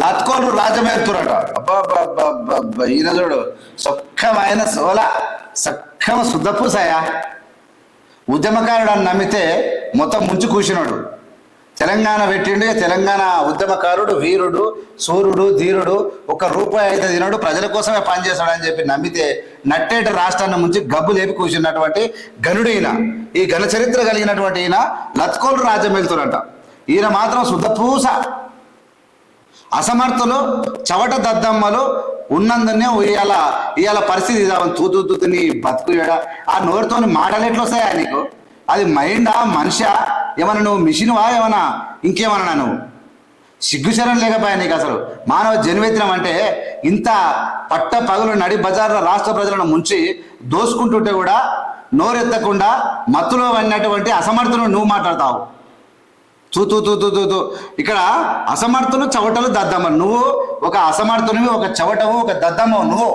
లత్కోలు రాజమేరుతురట. అబ్బా ఈయన చూడు సొక్కమైన సోల సక్కమ శుద్ధపూసాయ ఉద్యమకారుడు అని నమ్మితే మొత్తం ముంచు కూర్చున్నాడు తెలంగాణ పెట్టిండు తెలంగాణ ఉద్యమకారుడు వీరుడు సూర్యుడు ధీరుడు ఒక రూపాయి అయితే తినడు ప్రజల కోసమే పనిచేస్తాడని చెప్పి నమ్మితే నట్టేట రాష్ట్రాన్ని ముంచి గబ్బు లేపి కూర్చున్నటువంటి గనుడు ఈయన. ఈ ఘన చరిత్ర కలిగినటువంటి ఈయన లత్కోలు రాజ్యం వెళ్తున్నట ఈయన మాత్రం శుద్ధపూస. అసమర్థలు చవట దద్దమ్మలు ఉన్నందునే ఇవాళ ఇవాళ పరిస్థితి ఇదామని తూ బతుకు ఆ నోరుతోని మాటలు ఎట్లా వస్తాయా నీకు? అది మైండా మనిషా? ఏమన్నా నువ్వు మిషన్వా? ఏమన్నా ఇంకేమన్నా నువ్వు? సిగ్గుశరం లేకపోయా నీకు అసలు? మానవ జన్మిత్రం అంటే ఇంత పట్ట పగులు నడి బజార్లో రాష్ట్ర ప్రజలను ముంచి దోసుకుంటుంటే కూడా నోరెత్తకుండా మత్తులో అన్నటువంటి అసమర్థులు నువ్వు మాట్లాడతావు. తూ తూ తూ తూ తూ ఇక్కడ అసమర్థులు చవటలు దద్దమ్మ. నువ్వు ఒక అసమర్థునివి ఒక చవటము ఒక దద్దమ్మ నువ్వు.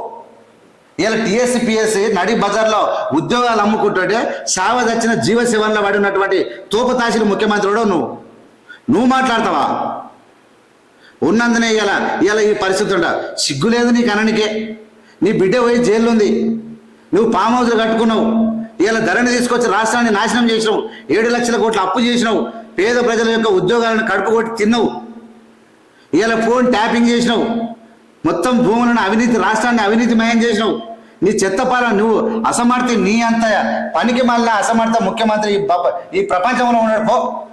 ఇలా టీఎస్సీ పిఎస్సి నడి బజార్లో ఉద్యోగాలు అమ్ముకుంటుంటే సావ దచ్చిన జీవశివంలో పడినటువంటి తోపతాశిని ముఖ్యమంత్రుడు నువ్వు. నువ్వు మాట్లాడతావా? ఉన్నందునే ఇలా ఇలా ఈ పరిస్థితి ఉండ. సిగ్గు లేదు నీకు అననికే నీ బిడ్డ పోయి జైలు ఉంది నువ్వు పామ్ హౌస్లు కట్టుకున్నావు. ఇలా ధరణి తీసుకొచ్చి రాష్ట్రాన్ని నాశనం చేసినావు. ఏడు లక్షల కోట్ల అప్పు చేసినావు. పేద ప్రజల యొక్క ఉద్యోగాలను కడుపుకొట్టి తిన్నావు. ఇలా ఫోన్ ట్యాపింగ్ చేసినావు. మొత్తం భూములను అవినీతి రాష్ట్రాన్ని అవినీతిమయం చేసినావు. నీ చెత్తపాల నువ్వు అసమర్థి నీ అంత పనికి మళ్ళా అసమర్థ ముఖ్యమంత్రి ఈ ఈ ప్రపంచంలో ఉన్నాడు. పో.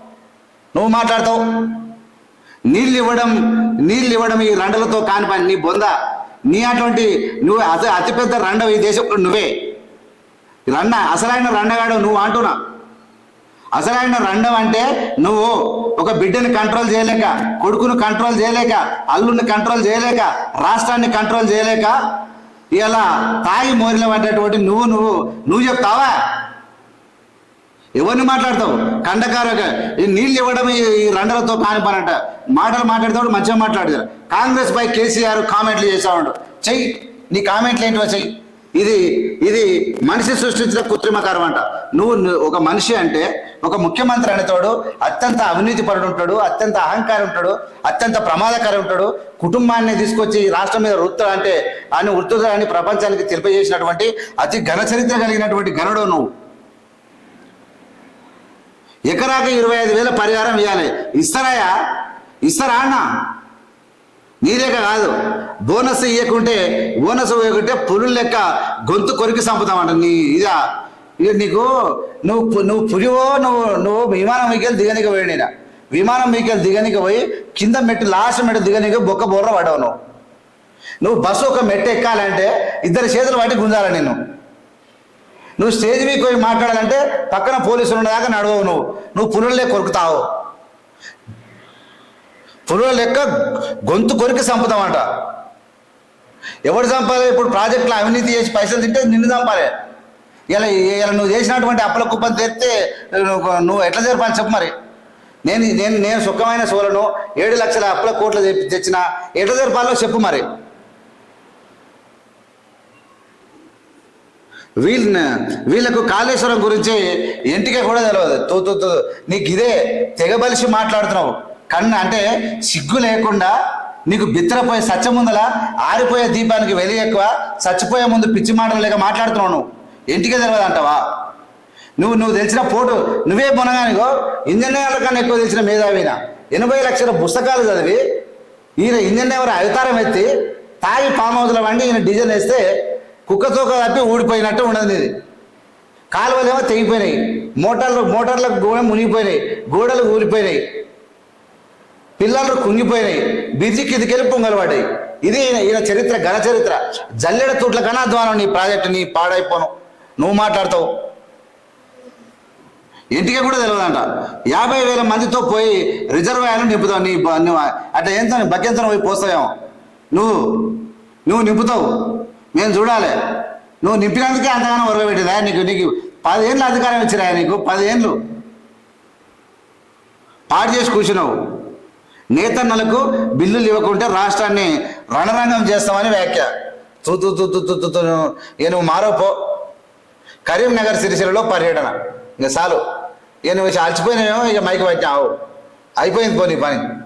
నువ్వు మాట్లాడతావు. నీళ్ళు ఇవ్వడం నీళ్ళు ఇవ్వడం ఈ రండలతో కాని పని నీ బొంద. నీ అటువంటి నువ్వు అతి అతిపెద్ద రండవు ఈ దేశంలో నువ్వే. రండ అసలైన రండగాడు నువ్వు అసలు అసలైన రండం అంటే నువ్వు ఒక బిడ్డని కంట్రోల్ చేయలేక కొడుకును కంట్రోల్ చేయలేక అల్లుని కంట్రోల్ చేయలేక రాష్ట్రాన్ని కంట్రోల్ చేయలేక ఇలా తాగి మోరిన పడ్డటువంటి నువ్వు నువ్వు నువ్వు చెప్తావా? ఎవరిని మాట్లాడతావు? కండకారగా ఈ నీళ్ళు ఇవ్వడం ఈ రండలతో కాని పని అంట మాటలు మాట్లాడతాడు మంచిగా మాట్లాడతాడు. కాంగ్రెస్ పై కేసీఆర్ కామెంట్లు చేసాడు చెయ్యి. నీ కామెంట్లు ఏంటివా చెయ్యి. ఇది ఇది మనిషి సృష్టించిన కృత్రిమకారం అంట. నువ్వు ఒక మనిషి అంటే ఒక ముఖ్యమంత్రి అనేతోడు అత్యంత అవినీతి పరుడు ఉంటాడు అత్యంత అహంకారం ఉంటాడు అత్యంత ప్రమాదకరం ఉంటాడు. కుటుంబాన్ని తీసుకొచ్చి ఈ రాష్ట్రం మీద వృత్తులు అంటే అని వృత్తులని ప్రపంచానికి తెలియజేసినటువంటి అతి ఘన చరిత్ర కలిగినటువంటి ఘనుడు నువ్వు. ఎకరాకి ఇరవై ఐదు వేల పరిహారం ఇవ్వాలి ఇస్తారాయా ఇస్తారా అన్న? నీరేక కాదు. బోనస్ ఇవ్వకుంటే బోనస్ ఇవ్వకుంటే పులుల లెక్క గొంతు కొరికి చంపుతామంట. నీ ఇదా? ఇక నీకు నువ్వు నువ్వు పురివో నువ్వు నువ్వు విమానం మీకెళ్ళి దిగనిక పోయి నేను? విమానం మీకెళ్ళి దిగనిక పోయి కింద మెట్టు లాస్ట్ మెట్టు దిగనిక బొక్క బొర్ర పడవు నువ్వు. నువ్వు బస్సు ఒక మెట్టు ఎక్కాలంటే ఇద్దరు చేతులు పట్టి గుంజాలి నేను నువ్వు స్టేజ్ మీద పోయి మాట్లాడాలంటే పక్కన పోలీసులు ఉండదాకా నడవవు నువ్వు. నువ్వు పులులే కొరుకుతావు. పురుల లెక్క గొంతు కొరికి చంపుతామంట. ఎవడు చంపాలి? ఇప్పుడు ప్రాజెక్టులో అవినీతి చేసి పైసలు తింటే నిన్ను చంపాలి. ఇలా ఇలా నువ్వు చేసినటువంటి అప్పుల కుప్పం తెస్తే నువ్వు ఎట్లా జరపాలి చెప్పు మరి. నేను నేను నేను సుఖమైన సోలను ఏడు లక్షల అప్పుల కోట్లు తెప్పి- తెచ్చిన ఎట్లా జరపాలో చెప్పు మరి. వీళ్ళ వీళ్ళకు కాళేశ్వరం గురించి ఇంటికే కూడా తెలియదు తూ తూ తూ నీకు ఇదే తెగబలిసి మాట్లాడుతున్నావు. కన్ను అంటే సిగ్గు లేకుండా నీకు బిత్తరపోయే సత్యం ముందల ఆరిపోయే దీపానికి వెలి ఎక్కువ? చచ్చిపోయే ముందు పిచ్చి మాటలు లేక మాట్లాడుతున్నావు నువ్వు? ఇంటికే తెలియదు అంటావా? నువ్వు నువ్వు తెలిసిన ఫోటో నువ్వే పొనగానిగో ఇంజనీర్ల కన్నా ఎక్కువ తెలిసిన మేధావిన? ఎనభై లక్షల పుస్తకాలు చదివి ఈయన ఇంజనీర్ అవతారం ఎత్తి తాగి పామౌతుల వండి ఈయన డిజైన్ వేస్తే కుక్కతోక తప్పి ఊడిపోయినట్టు ఉండదు ఇది కాలువలేమో తెగిపోయినాయి. మోటార్లు మోటార్లకు గోడ మునిగిపోయినాయి. గోడలు ఊరిపోయినాయి. పిల్లలు కుంగిపోయినాయి. బిజీ కిందికెళ్ళి పొంగలు ఇది ఈయన ఈయన చరిత్ర ఘన చరిత్ర. జల్లెడ తూట్ల కన్నా అధ్వానం నీ ప్రాజెక్టు నీ పాడైపోను. నువ్వు మాట్లాడతావు. ఇంటికి కూడా తెలియదంట యాభై వేల మందితో పోయి రిజర్వాయర్లు నింపుతావు. నీ బ- ఏం అట్లా ఏంతో పోయి పోస్తావేమో. నువ్వు నువ్వు నింపుతావు. మేము చూడాలి. నువ్వు నింపినందుకే అంతగానో ఉరగబెట్టిందా నీకు నీకు పదేళ్ళు అధికారం ఇచ్చిరా నీకు. పదేళ్ళు పాడు చేసి కూర్చున్నావు. నేతన్నలకు బిల్లులు ఇవ్వకుంటే రాష్ట్రాన్ని రణరంగం చేస్తామని వ్యాఖ్య. తూ తూ తూ ఏను మారోపో కరీంనగర్ సిరిసిలలో పర్యటన. ఇంకా చాలు. ఇక నువ్వు అలసిపోయినాయో ఇక మైకి పట్టినావు. అయిపోయింది పోనీ పని.